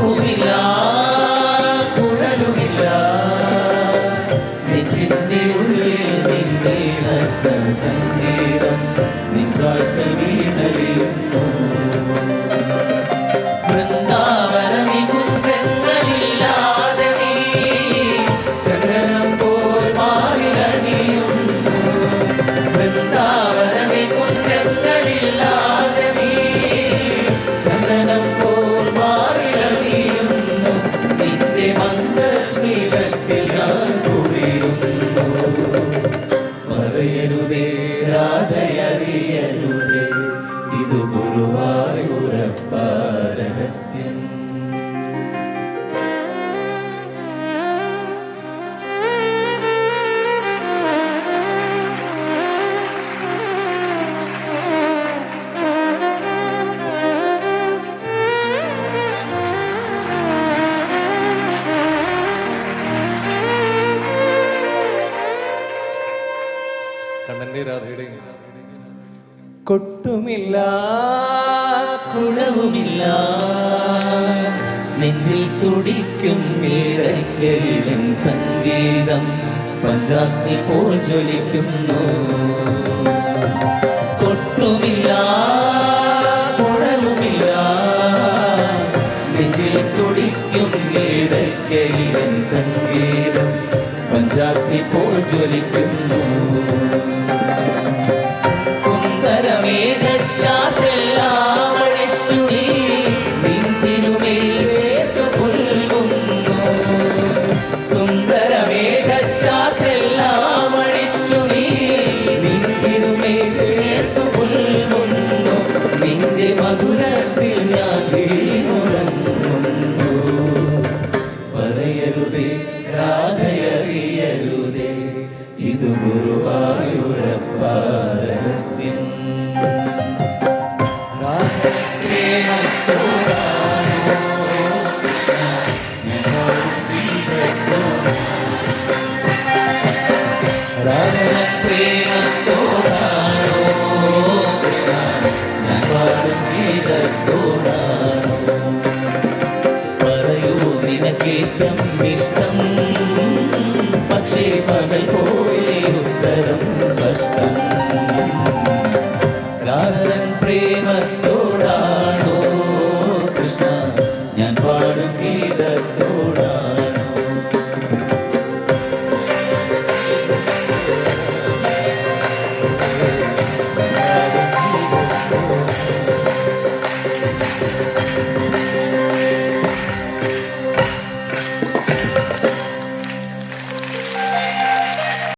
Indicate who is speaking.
Speaker 1: കൊട്ടുമില്ല കുഴലുമില്ല. ഇത് ഗുരുവായൂരപ്പ രഹസ്യം.
Speaker 2: കണ്ണന്റെ രാധയുടെയും
Speaker 1: കൊട്ടുമില്ല കുളവുമില്ല. നെഞ്ചിൽ തുടിക്കും മേടക്കരിലും സംഗീതം പഞ്ചാഗ്നി പോൽ ജ്വലിക്കുന്നു കൊട്ടുമില്ല കുളവുമില്ല. നെഞ്ചിൽ തുടിക്കും മേടക്കരിലും സംഗീതം പഞ്ചാഗ്നി പോൽ ജ്വലിക്കുന്നു പറയരുതേ രാധയറിയരുതേ ഇത് ഗുരുവായൂരപ്പ രഹസ്യം. രാധപ്രേമത്തോടാണോ ഗീതം ഇഷ്ടം